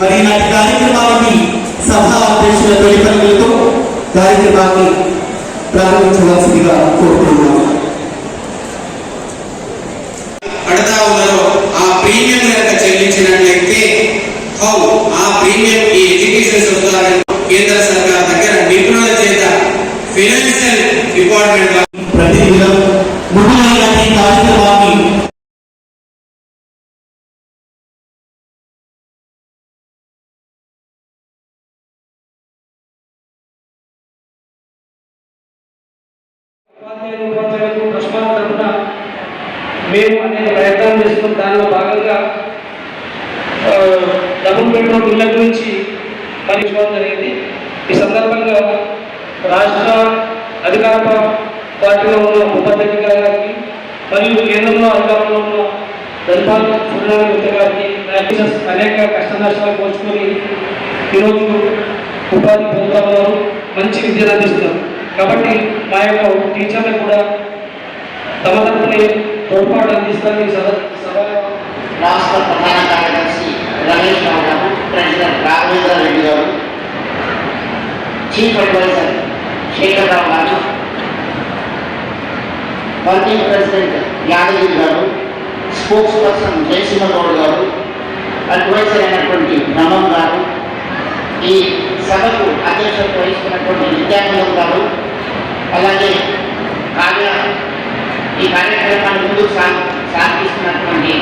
మరి నాటి కార్యక్రమాన్ని సభా అధ్యక్షుల తొలి పనులతో కార్యక్రమాన్ని ప్రారంభించవలసిందిగా కోరుతున్నాను. పడతా ఉన్నారో ఆ ప్రీమియం కనుక చెల్లించినట్లయితే హౌ ఆ ప్రీమియం ఈ ఎడ్యుకేషన్ సొసైటీ కేంద్ర సర్కార్ దగ్గర నిపుణుల చేత ఫైనాన్షియల్ డిపార్ట్మెంట్ వారు ప్రతిదినం ఉపాధ్యాయులు ఉపాధ్యాయులకు తరఫున మేము అనేక ప్రయత్నాలు చేస్తున్నాం. దానిలో భాగంగా డబుల్ బెడ్రూమ్ ఇళ్ళ గురించి పరీక్షించడం జరిగింది. ఈ సందర్భంగా రాష్ట్ర అధికార పార్టీలో ఉన్న ఉపాధ్యాయులు గారికి మరియు కేంద్రంలో అధికారంలో ఉన్న ధన్పాల్ సూర్యనారాయణ గుప్త గారికి అనేక కష్ట నష్టాలు పోల్చుకొని ఈరోజు ఉపాధి పొందుతా మంచి విద్యను అందిస్తున్నారు. కాబట్టి మా యొక్క టీచర్లు కూడా తమ తరపున తోడ్పాటు అందిస్తారు ఈ సభ రాష్ట్ర ప్రధాన కార్యదర్శి రమేష్ రావు గారు ప్రెసిడెంట్ రాఘవేంద్ర రెడ్డి గారు చీఫ్ అడ్వైజర్ శేఖర్ రావు గారు వర్కింగ్ ప్రెసిడెంట్ యాదగిరి గారు స్పోక్స్ పర్సన్ జయసింహగౌడ్ గారు అడ్వైజర్ అయినటువంటి బ్రహ్మం గారు ఈ సభకు అధ్యక్షత వహిస్తున్నటువంటి విద్యార్థులు గారు అలాగే కార్య ఈ కార్యక్రమాన్ని ముందుకు సా సాగిస్తున్నటువంటి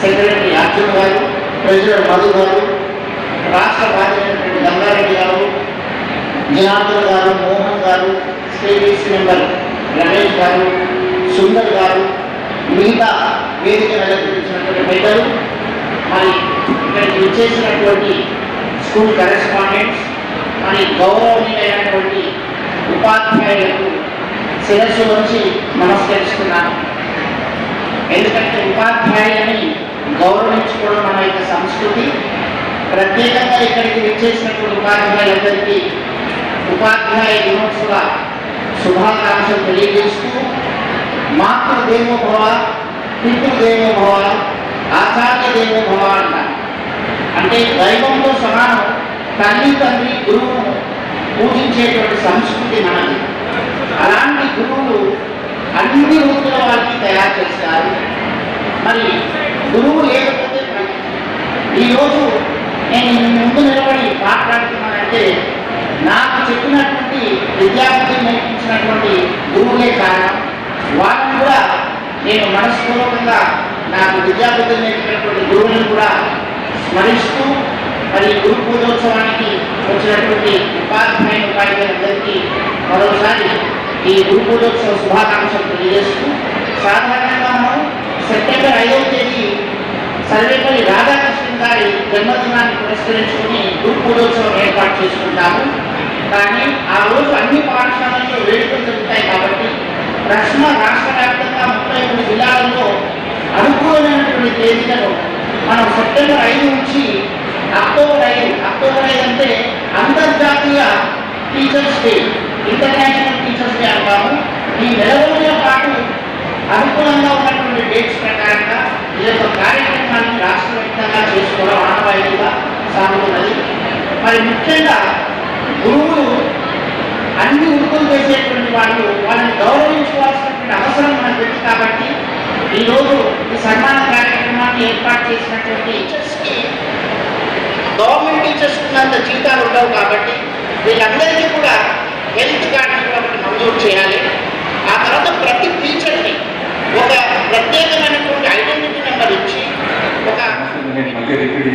సెక్రటరీ అర్జున్ గారు ప్రెసిడెంట్ మధు గారు రాష్ట్ర బాధ్యతైనటువంటి గంగారెడ్డి గారు జనార్దన్ గారు మోహన్ గారు స్టేటీసీ మెంబర్ రమేష్ గారు సుందర్ గారు మిగతా వేదిక అలంకరించినటువంటి పెద్దలు మరి ఇక్కడికి వచ్చేసినటువంటి స్కూల్ కరెస్పాండెంట్స్ మరి గౌరవనీయమైనటువంటి ఉపాధ్యాయులకు శిరస్సు వచ్చి నమస్కరిస్తున్నాను. ఎందుకంటే ఉపాధ్యాయులని గౌరవించుకోవడం మన యొక్క సంస్కృతి. ప్రత్యేకంగా ఇక్కడికి విచ్చేసినటువంటి ఉపాధ్యాయులందరికీ ఉపాధ్యాయ దినోత్సవ శుభాకాంక్షలు తెలియజేస్తూ మాతృదేవో భవ పితృదేవో భవ ఆచార్య దేవో భవ అంటారు అంటే దైవంతో సమానం తల్లి తండ్రి గురువును పూజించేటువంటి సంస్కృతి మనది. అలాంటి గురువులు అన్ని వృత్తుల వారికి తయారు చేస్తారు. మరి గురువు లేకపోతే ఈరోజు నేను ముందు నిలబడి మాట్లాడుతున్నానంటే నాకు చెప్పినటువంటి విద్యార్థులు నేర్పించినటువంటి గురువులే కారణం. వాళ్ళని కూడా నేను మనస్పూర్వకంగా నాకు విద్యాబుద్ధులు నేర్పినటువంటి గురువులను కూడా స్మరిస్తూ మరి గురు పూజోత్సవానికి వచ్చినటువంటి ఉపాధ్యాయ ఉపాధ్యాయులందరికీ మరోసారి ఈ గురు పూజోత్సవ శుభాకాంక్షలు తెలియజేస్తూ సాధారణంగా మనం సెప్టెంబర్ ఐదవ తేదీ సర్వేపల్లి రాధాకృష్ణన్ గారి జన్మదినాన్ని పురస్కరించుకుని గురు పూజోత్సవం ఏర్పాటు చేసుకుంటాము. కానీ ఆ రోజు అన్ని పాఠశాలల్లో వేడుకలు జరుగుతాయి కాబట్టి ప్రశ్న రాష్ట్ర వ్యాప్తంగా ముప్పై మూడు జిల్లాలలో అనుకూలమైనటువంటి తేదీలను మనం సెప్టెంబర్ ఐదు నుంచి అక్టోబర్ ఐదు అక్టోబర్ ఐదు అంటే అంతర్జాతీయ teachers day international teachers day అంటాము. ఈ నెల రోజుల పాటు అనుకూలంగా ఉన్నటువంటి డేట్స్ ప్రకారంగా ఈ యొక్క కార్యక్రమాన్ని రాష్ట్ర వ్యాప్తంగా చేసుకోవడం ఆనవాయితీగా సాగుతున్నది. మరి ముఖ్యంగా గురువులు అన్ని వృత్తులు చేసేటువంటి వాళ్ళు వాళ్ళని గౌరవించుకోవాల్సినటువంటి అవసరం మనకు ఉంది కాబట్టి ఈరోజు ఈ సన్మాన కార్యక్రమాన్ని ఏర్పాటు చేసినటువంటి టీచర్స్కి గవర్నమెంట్ టీచర్స్ ఉన్నంత జీతాలు ఉండవు కాబట్టి వీళ్ళందరికీ కూడా హెల్త్ కార్డు కూడా మంజూరు చేయాలి. ఆ తర్వాత ప్రతి టీచర్ని ఒక ప్రత్యేకమైనటువంటి ఐడెంటిటీ నెంబర్ ఇచ్చి ఒక రిపీట్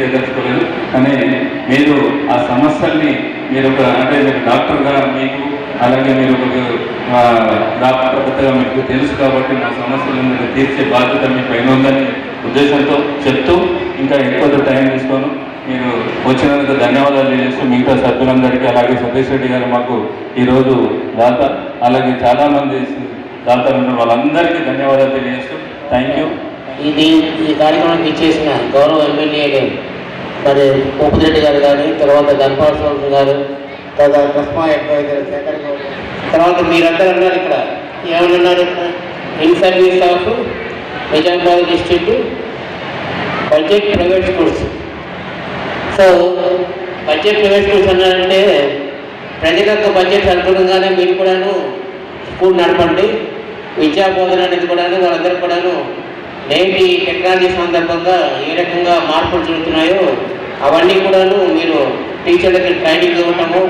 మీరు ఆ సమస్యల్ని మీరు ఒక అంటే మీరు డాక్టర్గా మీకు అలాగే మీరు ఒక డాక్టర్గా మీకు తెలుసు కాబట్టి మా సమస్యలను మీరు తీర్చే బాధ్యత మీ పైన ఉందని ఉద్దేశంతో చెప్తూ ఇంకా ఎక్కువ టైం తీసుకోను. మీరు వచ్చినందుకు ధన్యవాదాలు తెలియజేస్తూ మిగతా సభ్యులందరికీ అలాగే సతీష్ రెడ్డి గారు మాకు ఈరోజు దాత అలాగే చాలామంది దాతలు ఉన్న వాళ్ళందరికీ ధన్యవాదాలు తెలియజేస్తూ థ్యాంక్ యూ. ఇది ఈ కార్యక్రమానికి ఇచ్చేసిన గౌరవ ఎమ్మెల్యే మరి పోపుదిరెడ్డి గారు కానీ తర్వాత గణపాల గారు తర్వాత కస్మా శేఖర్ గౌడ్ తర్వాత మీరందరూ అన్నారు ఇక్కడ. ఏమన్నారు ఇక్కడ? In service of Nizamabad district budget private schools. So budget private schools అన్నారంటే ప్రజలకు బడ్జెట్ అనుగుణంగానే మీరు కూడాను స్కూల్ నడపండి విద్యా బోధన అనేది కూడాను వాళ్ళందరూ కూడాను నేటి టెక్నాలజీ సందర్భంగా ఏ రకంగా మార్పులు జరుగుతున్నాయో అవన్నీ కూడాను మీరు టీచర్లకి ట్రైనింగ్ ఇవ్వటము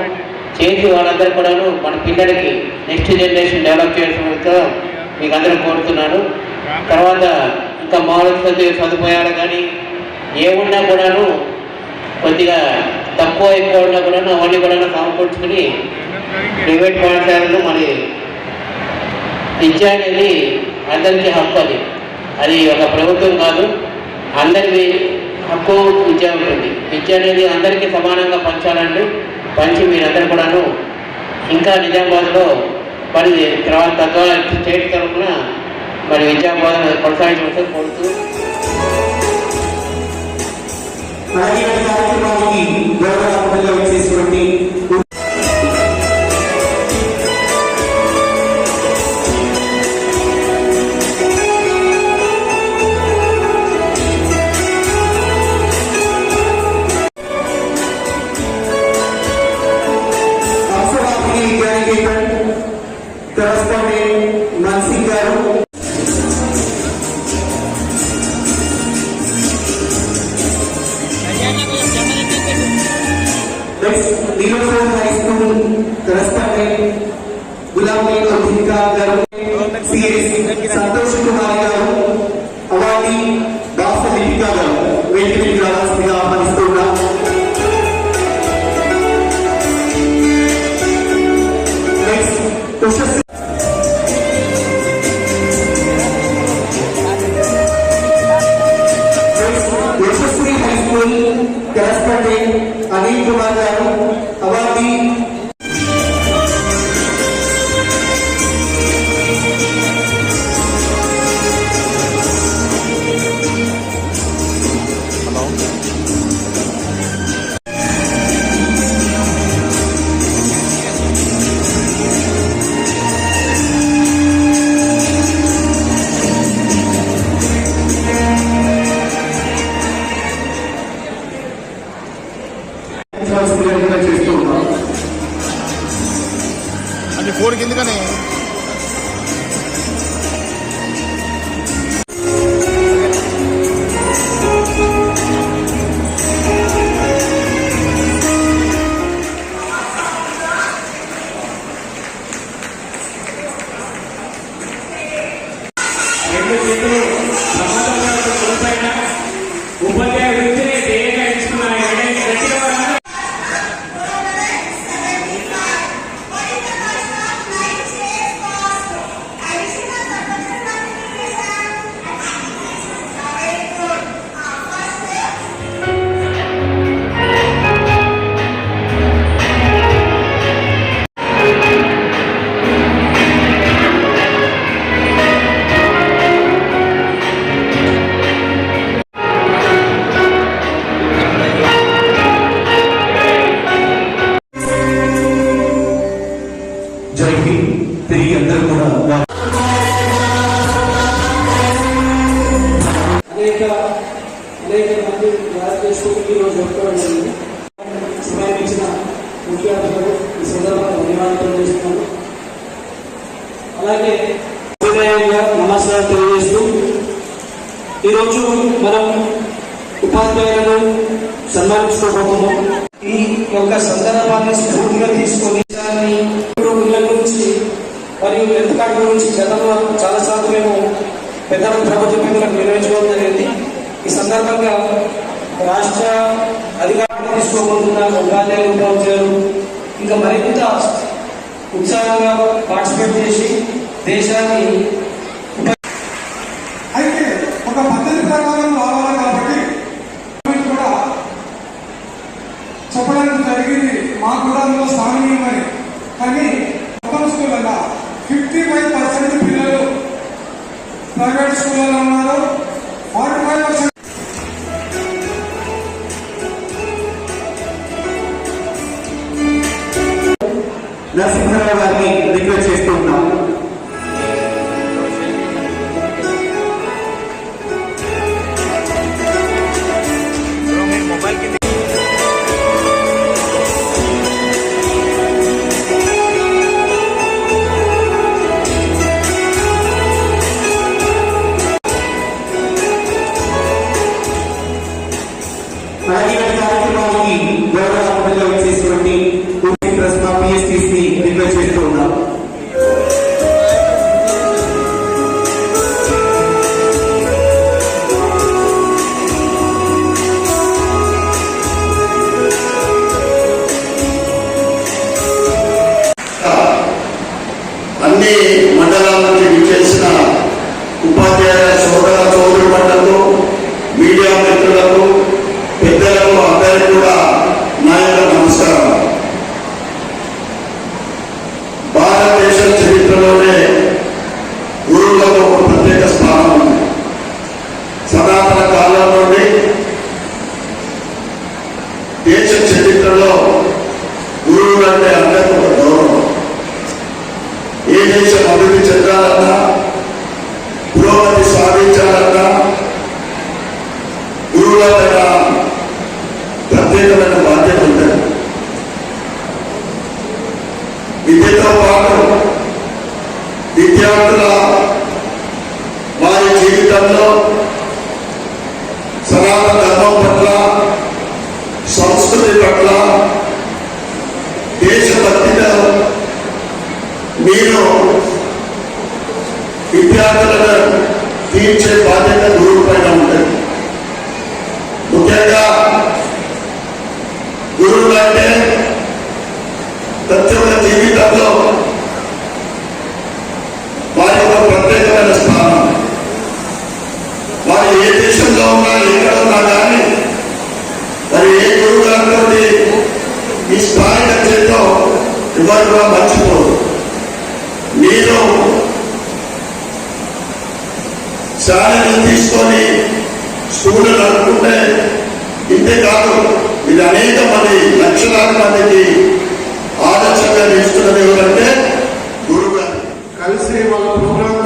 చేసి వాళ్ళందరూ కూడాను మన పిల్లలకి నెక్స్ట్ జనరేషన్ డెవలప్ చేయడంతో మీకు అందరూ కోరుతున్నాను. తర్వాత ఇంకా మౌలిక సదుపాయాలు కానీ ఏమున్నా కూడాను కొద్దిగా తక్కువ ఎక్కువ ఉన్నా కూడా అవన్నీ కూడా సమకూర్చుకుని ప్రైవేట్ పాఠశాలలో మరి విద్య అనేది అందరికీ హక్కు అది. అది ఒక ప్రభుత్వం కాదు అందరిది హక్కు విద్య ఉంటుంది. విద్య అనేది అందరికీ సమానంగా పంచాలండి పంచి మీరందరూ కూడాను ఇంకా నిజామాబాద్లో మరి తర్వాత తద్వారా స్టేట్ తరఫున మరి విద్యా కొనసాగించవలసి కోరుతూ అలాగే ఈ కార్యక్రమానికి గౌరవ అతిథిగా ఉపాధ్యాయులను సన్మానించుకోబోతున్నాం. ఈ యొక్క సందర్భాన్ని స్ఫూర్తిగా తీసుకొని ఇళ్ళ గురించి మరియు హెల్త్ కార్డు గురించి గతంలో చాలాసార్లు మేము పెద్దల ప్రభుత్వ పెద్దలకు నిర్వహించడం జరిగింది. ఈ సందర్భంగా రాష్ట్ర అధికారులు తీసుకోబోతున్న ఉపాధ్యాయులు ఉపాధ్యాయులు ఇంకా మరింత ఉత్సాహంగా పార్టిసిపేట్ చేసి దేశాన్ని అయితే ఒక పద్ధతి ప్రకారం కలిసి వాళ్ళ ప్రోగ్రాంలో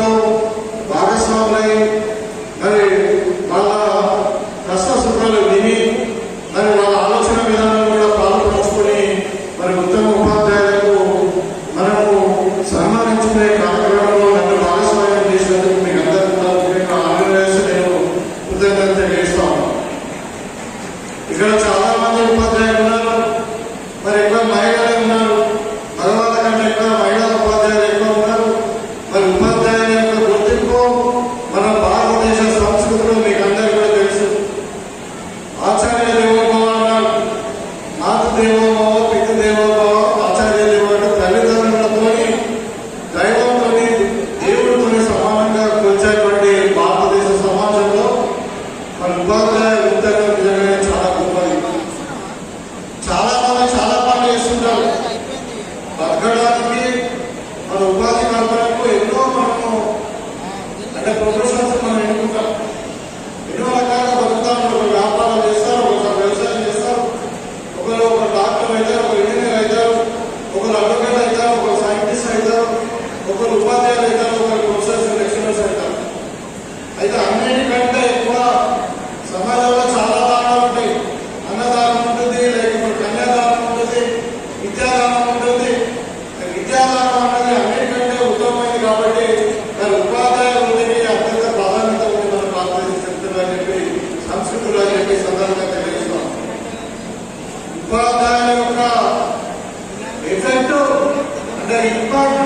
Gracias.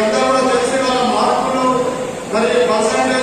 మీరందరూ కూడా తెలిసి వాళ్ళ మార్కులు మరియు పర్సంటేజ్